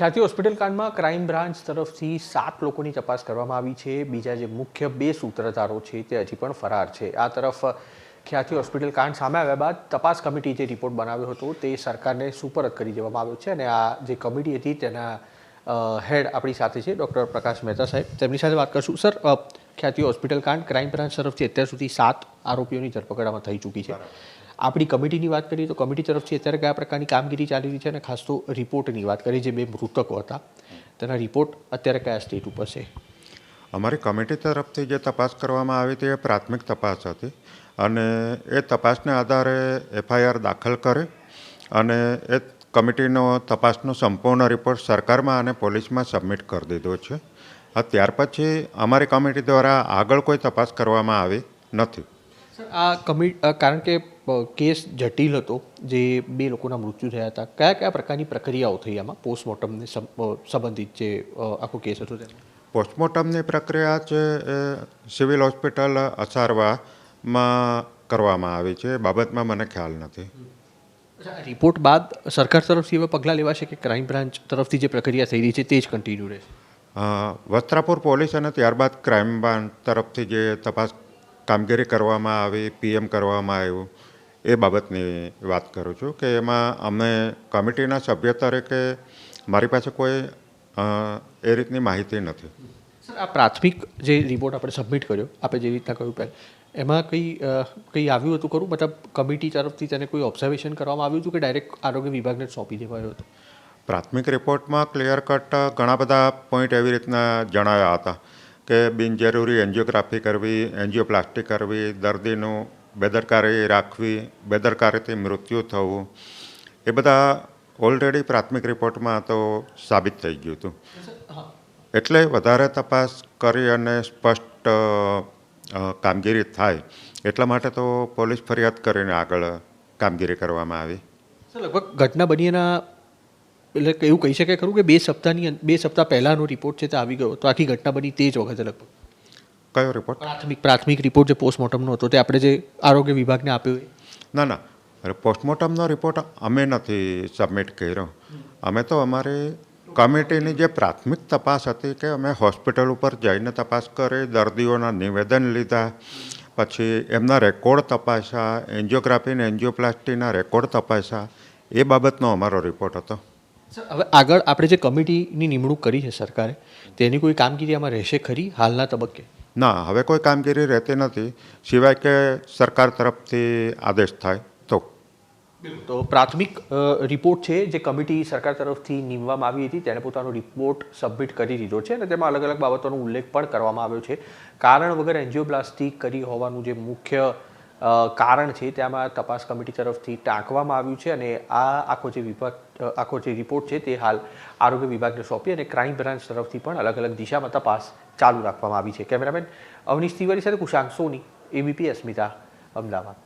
ખ્યાતિ hospital કાંડમાં crime branch તરફથી સાત લોકોની તપાસ કરવામાં આવી છે. બીજા જે મુખ્ય બે સૂત્રધારો છે તે હજી પણ ફરાર છે. આ તરફ ખ્યાતિ હોસ્પિટલ કાંડ સામે આવ્યા બાદ તપાસ કમિટી જે રિપોર્ટ બનાવ્યો હતો તે સરકારને સુપરત કરી દેવામાં આવ્યો છે અને આ જે કમિટી હતી તેના હેડ આપણી સાથે છે ડૉક્ટર પ્રકાશ મહેતા સાહેબ. તેમની સાથે વાત કરશું. સર ખ્યાતિ હોસ્પિટલ કાંડ ક્રાઇમ બ્રાન્ચ તરફથી અત્યાર સુધી સાત આરોપીઓની ધરપકડમાં થઈ ચૂકી છે. આપણી કમિટીની વાત કરીએ તો કમિટી તરફથી અત્યારે કયા પ્રકારની કામગીરી ચાલી રહી છે અને ખાસ તો રિપોર્ટની વાત કરી જે બે મૃતકો હતા. તેના રિપોર્ટ અત્યારે કયા સ્ટેટ ઉપર છે? અમારી કમિટી તરફથી જે તપાસ કરવામાં આવી હતી એ પ્રાથમિક તપાસ હતી અને એ તપાસને આધારે એફઆઈઆર દાખલ કરે અને એ કમિટીનો તપાસનો સંપૂર્ણ રિપોર્ટ સરકારમાં અને પોલીસમાં સબમિટ કરી દીધો છે. આ ત્યાર પછી અમારી કમિટી દ્વારા આગળ કોઈ તપાસ કરવામાં આવી નથી. આ કમિ અ, કારણ કે કેસ જટિલ હતો જે બે લોકોના મૃત્યુ થયા હતા. કયા કયા પ્રકારની પ્રક્રિયાઓ થઈ આમાં? પોસ્ટમોર્ટમને સંબંધિત જે આખો કેસ હતો તેમાં? પોસ્ટમોર્ટમની પ્રક્રિયા છે સિવિલ હોસ્પિટલ અસારવામાં કરવામાં આવી છે એ બાબતમાં મને ખ્યાલ નથી. રિપોર્ટ બાદ સરકાર તરફથી એવા પગલાં લેવાશે કે ક્રાઇમ બ્રાન્ચ તરફથી જે પ્રક્રિયા થઈ રહી છે તે જ કન્ટિન્યુ રહેશે? વસ્ત્રાપુર પોલીસ અને ત્યારબાદ ક્રાઇમ બ્રાન્ચ તરફથી જે તપાસ કામગીરી કરવામાં આવી પીએમ કરવામાં આવ્યું એ બાબતની વાત કરું છું કે એમાં અમે કમિટીના સભ્ય તરીકે મારી પાસે કોઈ એ રીતની માહિતી નથી. સર આ પ્રાથમિક જે રિપોર્ટ આપણે સબમિટ કર્યો આપણે જે રીતના કહ્યું પહેલાં એમાં કંઈ કંઈ આવ્યું હતું ખરું? મતલબ કમિટી તરફથી તેને કોઈ ઓબ્ઝર્વેશન કરવામાં આવ્યું હતું કે ડાયરેક્ટ આરોગ્ય વિભાગને સોંપી દેવાયો હતો? પ્રાથમિક રિપોર્ટમાં ક્લિયર કટ ઘણા બધા પોઈન્ટ એવી રીતના જણાવ્યા હતા કે બિનજરૂરી એન્જિયોગ્રાફી કરવી એન્જિયોપ્લાસ્ટી કરવી દર્દીનું બેદરકારી રાખવી, બેદરકારીથી મૃત્યુ થવું, એ બધા ઓલરેડી પ્રાથમિક રિપોર્ટમાં તો સાબિત થઈ ગયું હતું. એટલે વધારે તપાસ કરી અને સ્પષ્ટ કામગીરી થાય, એટલા માટે તો પોલીસ ફરિયાદ કરીને આગળ કામગીરી કરવામાં આવી. લગભગ ઘટના બની એના, એટલે એવું કહી શકાય ખરું કે બે સપ્તાહની બે સપ્તાહ પહેલાંનો રિપોર્ટ છે તે આવી ગયો, તો આખી ઘટના બની તે જ વખતે લગભગ? કયો રિપોર્ટ પ્રાથમિક પ્રાથમિક રિપોર્ટ જે પોસ્ટમોર્ટમનો હતો તે આપણે જે આરોગ્ય વિભાગને આપ્યો ના ના. પોસ્ટમોર્ટમનો રિપોર્ટ અમે નથી સબમિટ કર્યો. અમે તો અમારી કમિટીની જે પ્રાથમિક તપાસ હતી કે અમે હોસ્પિટલ ઉપર જઈને તપાસ કરી દર્દીઓના નિવેદન લીધા પછી એમના રેકોર્ડ તપાસ્યા એન્જિયોગ્રાફી ને એન્જિયોપ્લાસ્ટીના રેકોર્ડ તપાસ્યા એ બાબતનો અમારો રિપોર્ટ હતો. હવે આગળ આપણે જે કમિટીની નિમણૂક કરી છે સરકારે તેની કોઈ કામગીરી આમાં રહેશે ખરી હાલના તબક્કે? ના, હવે કોઈ કામગીરી રહેતી નથી. સિવાય કે સરકાર તરફથી આદેશ થાય તો. તો પ્રાથમિક રિપોર્ટ છે જે કમિટી સરકાર તરફથી નીમવામાં આવી હતી, તેણે પોતાનો રિપોર્ટ સબમિટ કરી દીધો છે અને તેમાં અલગ અલગ બાબતોનો ઉલ્લેખ પણ કરવામાં આવ્યો છે. કારણ વગર એન્જિયોપ્લાસ્ટી કરી હોવાનું જે મુખ્ય કારણ છે તેમાં તપાસ કમિટી તરફથી ટાંકવામાં આવ્યું છે અને આ આખો જે વિભાગ આખો જે રિપોર્ટ છે તે હાલ આરોગ્ય વિભાગને સોંપી અને ક્રાઇમ બ્રાન્ચ તરફથી પણ અલગ અલગ દિશામાં તપાસ ચાલુ રાખવામાં આવી છે. કેમેરામેન અવનીશ તિવારી સાથે કુશાંક સોની એબીપી અસ્મિતા, અમદાવાદ.